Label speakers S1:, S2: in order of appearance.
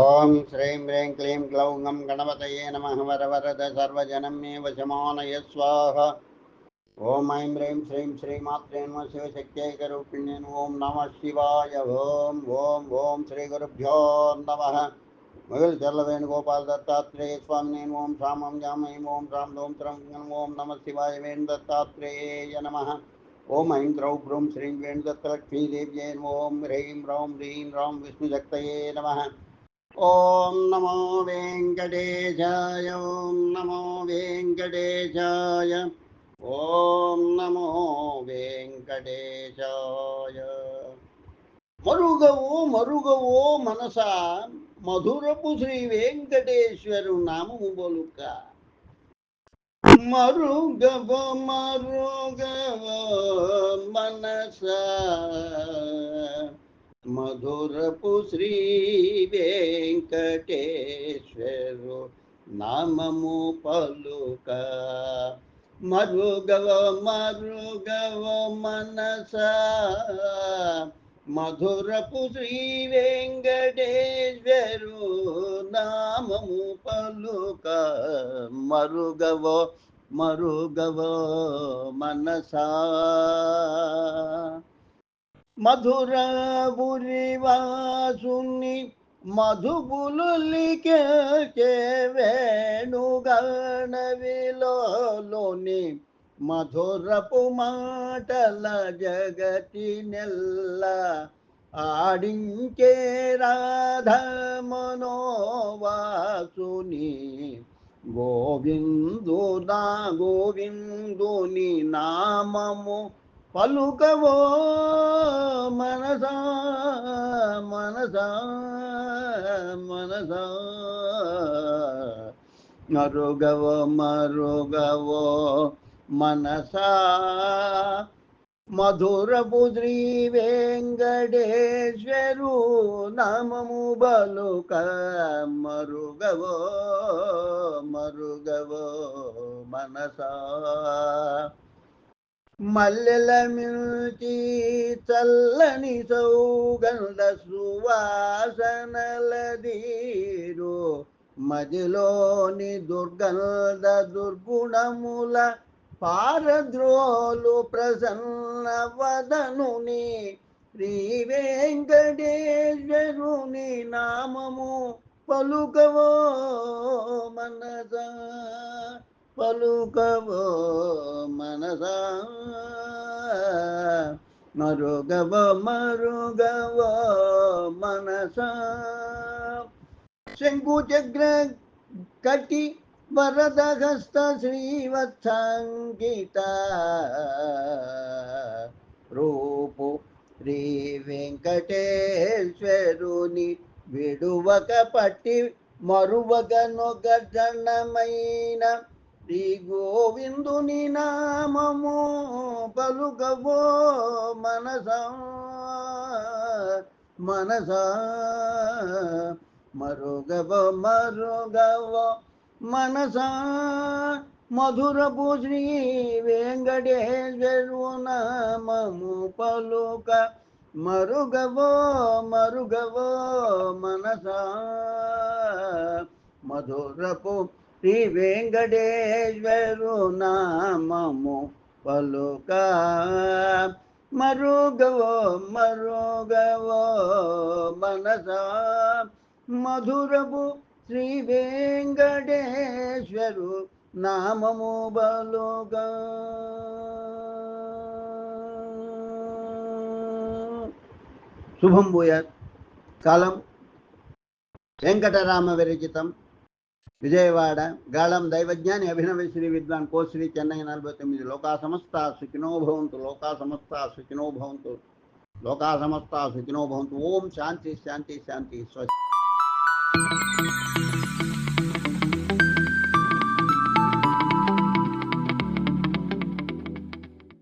S1: ओम श्री ह्रीं क्लीं क्लौङ्गं गणपतये नमः वरवरद सर्वजनं मे वशमानय स्वाहा ॐ ऐं ह्रीं श्रीं श्रीमात्रे नमः शिवशक्त्यैकरूपिण्ये ॐ नम शिवाय। ॐ ॐ ॐ श्रीगुरुभ्यो नमः। मुगल चलवेणु गोपाल दत्तात्रेय स्वामिने ॐ श्रामं जामयीम् ॐ राम दों त्रं ओम नम शिवाय वेणुदत्तात्रेय नम। नमः ओम ऐं द्रौ ब्रूं श्रीं वेणुदत्तलक्ष्मीदेव्यै ॐ ह्रीं रौं ह्रीं रौं विष्णुशक्त नम। నమ ఓం నమో వెంకటేశాయ ఓం నమో వెంకటేశాయ ఓం నమో వెంకటేశాయ. మరుగవో మరుగవో మనస మధురపు శ్రీ వెంకటేశ్వరు నామము బొలుక. మరుగవ మరుగవ మనస మధురపు శ్రీ వెంకటేశ్వరు నామము పలుక. మరుగవ మరుగవ మనస. మధురపు శ్రీ వెంకటేశ్వరు నామము పలుక. మరుగవ మరుగవ మనసా. మధుర బురివాసుని మధుబులులికే వేణుగణవిలోని మధురపు మాటల జగతి నెల్ల ఆడించే రాధ మనోవాసుని గోవిందు నా గోవిందుని నామము పలుకవో మనసా మనసా మనసా మరుగవ మరుగవో మనసా మధురపు శ్రీ వెంకటేశ్వరు నామము బలుక మరుగవో మరుగవో మనసా మల్లెల మించి చల్లని సౌగంధ సువాసనలదీరు. మదిలోని దుర్గంధ దుర్గుణముల పారద్రోలు ప్రసన్న వదనుని శ్రీ వెంకటేశ్వరుని నామము పలుకవో మనస పలుకవో మనసా. మరుగవ మరుగవ మనస. శంకుచగ్ర కటి వరదహస్త శ్రీవత్సంగీత. రూపు శ్రీ వెంకటేశ్వరుని విడువక పట్టి మరువక నొగజనమైన శ్రీ గోవిందుని నామము పలుకవో మనస మనస. మరుగవ మరుగవ మనస. మధురపు శ్రీ వెంకటేశ్వరు నామము పలుక మరుగవో మరుగవో మనస. మధురపు శ్రీ వెంకటేశ్వరు నామము పలుక. మరుగవో మరుగవో మనస. మధురపు శ్రీ వెంకటేశ్వరు నామము బలుగ శుభం భూయాత్. కాలం. వెంకటరామ విరచితం विजयवाड़ गाड़म दैवज्ञा अभिनव श्री विद्वां को श्री चेन्नई नलब तुम लोका समस्त सुखिनो भवंत लोका समस्त सुखिनो भवंत लोका समस्त सुखिनो भवंत ओम शांति शांति शांति, स्वच्छ।